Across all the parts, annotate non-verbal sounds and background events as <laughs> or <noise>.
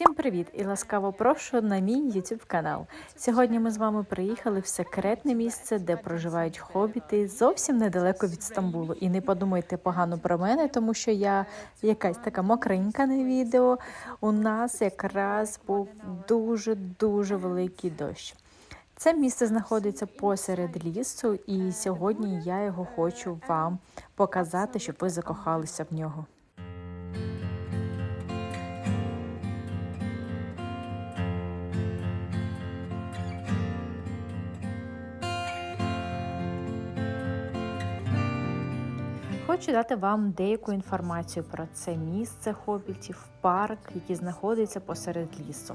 Всім привіт і ласкаво прошу на мій YouTube канал. Сьогодні ми з вами приїхали в секретне місце, де проживають хобіти зовсім недалеко від Стамбулу. І не подумайте погано про мене, тому що я якась така мокренька на відео. У нас якраз був дуже дуже великий дощ. Це місце знаходиться посеред лісу, і сьогодні я його хочу вам показати, щоб ви закохалися в нього. Хочу дати вам деяку інформацію про це місце хобітів, парк, який знаходиться посеред лісу.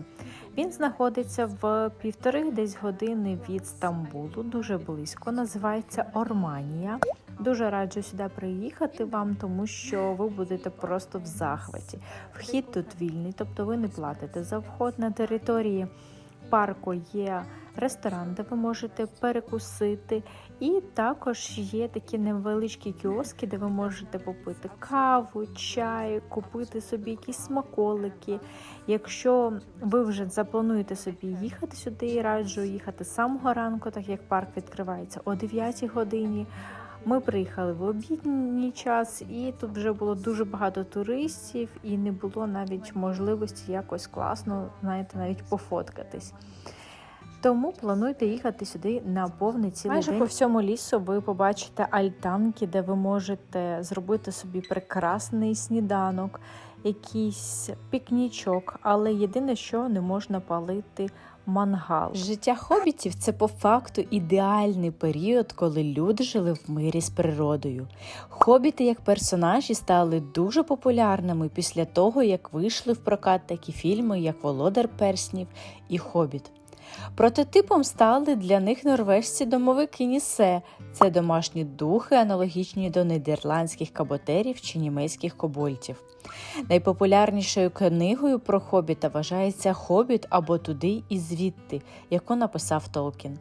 Він знаходиться в півтори десь години від Стамбулу, дуже близько. Називається Орманія. Дуже раджу сюди приїхати вам, тому що ви будете просто в захваті. Вхід тут вільний, тобто ви не платите за вход на території парку. Є ресторан, де ви можете перекусити, і також є такі невеличкі кіоски, де ви можете попити каву, чай, купити собі якісь смаколики. Якщо ви вже заплануєте собі їхати сюди, раджу їхати з самого ранку, так як парк відкривається о 9 годині. Ми приїхали в обідній час, і тут вже було дуже багато туристів, і не було навіть можливості якось класно, знаєте, навіть пофоткатись. Тому плануйте їхати сюди на повний цілий Майже день. по всьому лісу ви побачите альтанки, де ви можете зробити собі прекрасний сніданок, якийсь пікнічок, але єдине, що не можна палити мангал. Життя хобітів це по факту ідеальний період, коли люди жили в мирі з природою. Хобіти як персонажі стали дуже популярними після того, як вийшли в прокат такі фільми, як Володар Перснів і Хобіт. Прототипом стали для них норвежці домовики Нісе. Це домашні духи, аналогічні до нідерландських каботерів чи німецьких кобольтів. Найпопулярнішою книгою про хобіта вважається Хобіт або туди і звідти, яку написав Толкін.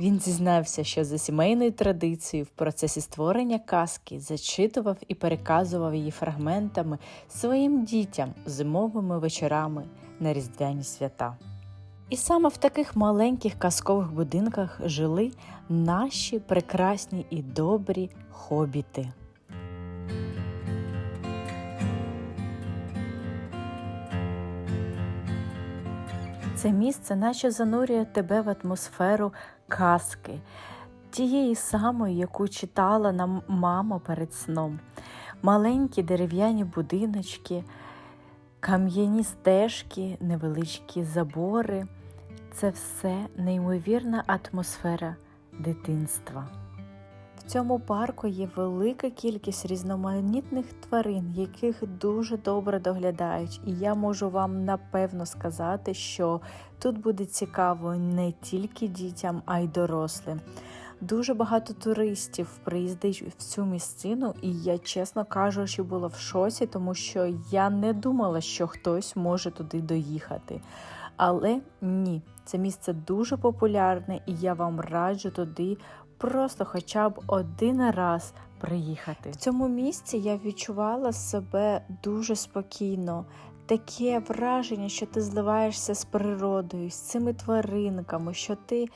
Він зізнався, що за сімейною традицією в процесі створення казки зачитував і переказував її фрагментами своїм дітям зимовими вечорами на різдвяні свята. І саме в таких маленьких казкових будинках жили наші прекрасні і добрі хобіти. Це місце наче занурює тебе в атмосферу казки, тієї самої, яку читала нам мама перед сном. Маленькі дерев'яні будиночки, кам'яні стежки, невеличкі забори це все неймовірна атмосфера дитинства. В цьому парку є велика кількість різноманітних тварин, яких дуже добре доглядають, і я можу вам напевно сказати, що тут буде цікаво не тільки дітям, а й дорослим. Дуже багато туристів приїздить в цю місцину, і я, чесно кажучи, була в шоці, тому що я не думала, що хтось може туди доїхати. Але ні, це місце дуже популярне, і я вам раджу туди просто хоча б один раз приїхати. В цьому місці я відчувала себе дуже спокійно. Таке враження, що ти зливаєшся з природою, з цими тваринками, що ти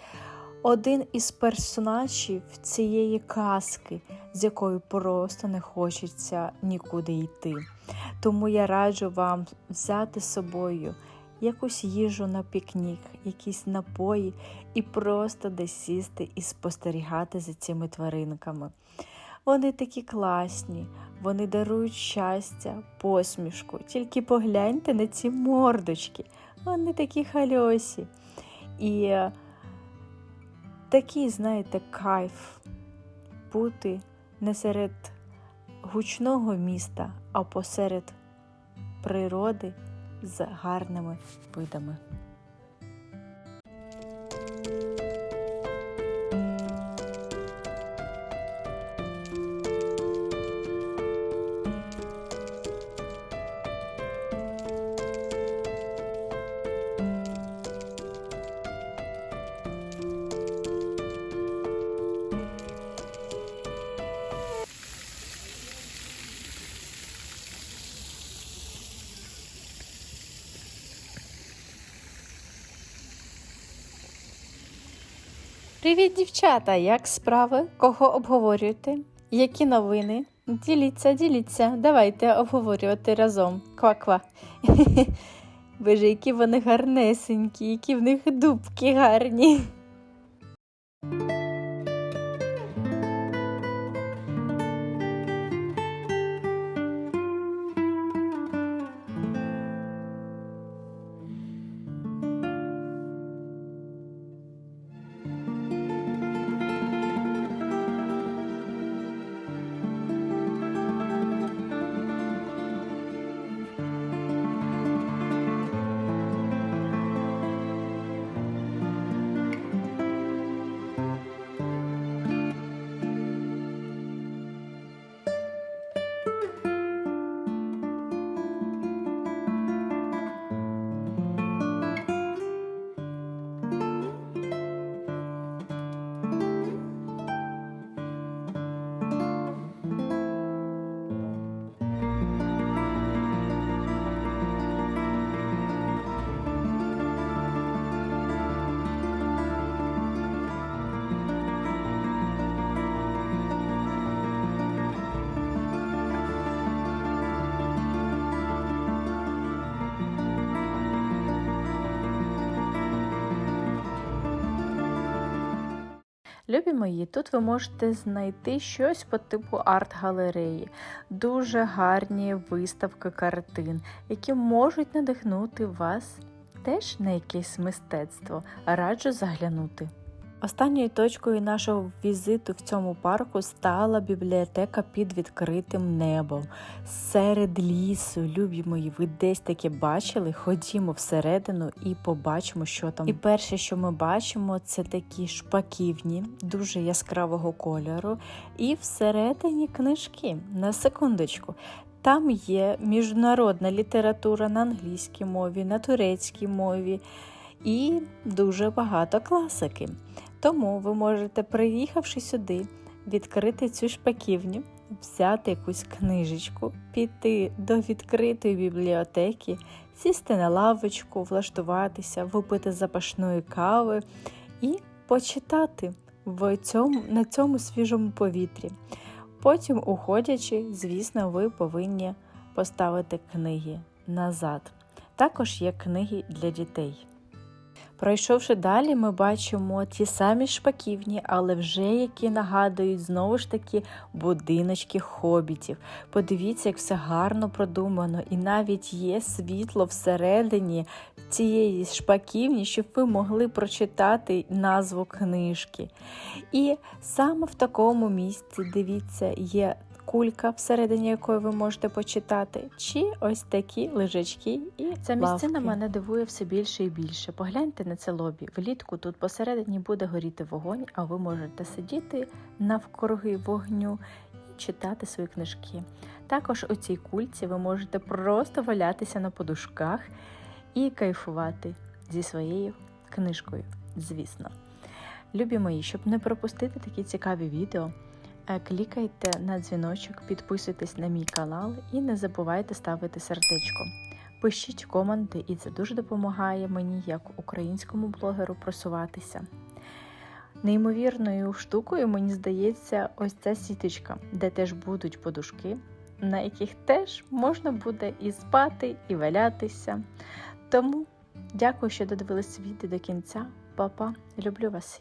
один із персонажів цієї казки, з якою просто не хочеться нікуди йти. Тому я раджу вам взяти з собою якусь їжу на пікнік, якісь напої, і просто десь сісти і спостерігати за цими тваринками. Вони такі класні, вони дарують щастя, посмішку. Тільки погляньте на ці мордочки, вони такі хальосі. І такий, знаєте, кайф бути не серед гучного міста, а посеред природи з гарними видами. Привіт, дівчата! Як справи? Кого обговорюєте? Які новини? Діліться, діліться. Давайте обговорювати разом. Ква-ква. <laughs> Боже, які вони гарнесенькі, які в них дубки гарні. Любі мої, тут ви можете знайти щось по типу арт-галереї, дуже гарні виставки картин, які можуть надихнути вас теж на якесь мистецтво. Раджу заглянути. Останньою точкою нашого візиту в цьому парку стала бібліотека під відкритим небом. Серед лісу, любі мої, ви десь таке бачили? Ходімо всередину і побачимо, що там. І перше, що ми бачимо, це такі шпаківні, дуже яскравого кольору. І всередині книжки. На секундочку. Там є міжнародна література на англійській мові, на турецькій мові і дуже багато класики. Тому ви можете, приїхавши сюди, відкрити цю шпаківню, взяти якусь книжечку, піти до відкритої бібліотеки, сісти на лавочку, влаштуватися, випити запашної кави і почитати в цьому, на цьому свіжому повітрі. Потім, уходячи, звісно, ви повинні поставити книги назад. Також є книги для дітей. Пройшовши далі, ми бачимо ті самі шпаківні, але вже які нагадують знову ж таки будиночки хобітів. Подивіться, як все гарно продумано, і навіть є світло всередині цієї шпаківні, щоб ви могли прочитати назву книжки. І саме в такому місці, дивіться, є кулька, всередині якої ви можете почитати, чи ось такі лежачки і Ця місцина мене дивує все більше і більше. Погляньте на це лобі. Влітку тут посередині буде горіти вогонь, а ви можете сидіти навкруги вогню і читати свої книжки. Також у цій кульці ви можете просто валятися на подушках і кайфувати зі своєю книжкою, звісно. Любі мої, щоб не пропустити такі цікаві відео. Клікайте на дзвіночок, підписуйтесь на мій канал і не забувайте ставити сердечко. Пишіть коменти, і це дуже допомагає мені, як українському блогеру, просуватися. Неймовірною штукою, мені здається, ось ця сіточка, де теж будуть подушки, на яких теж можна буде і спати, і валятися. Тому дякую, що додивились відео до кінця. Папа, люблю вас.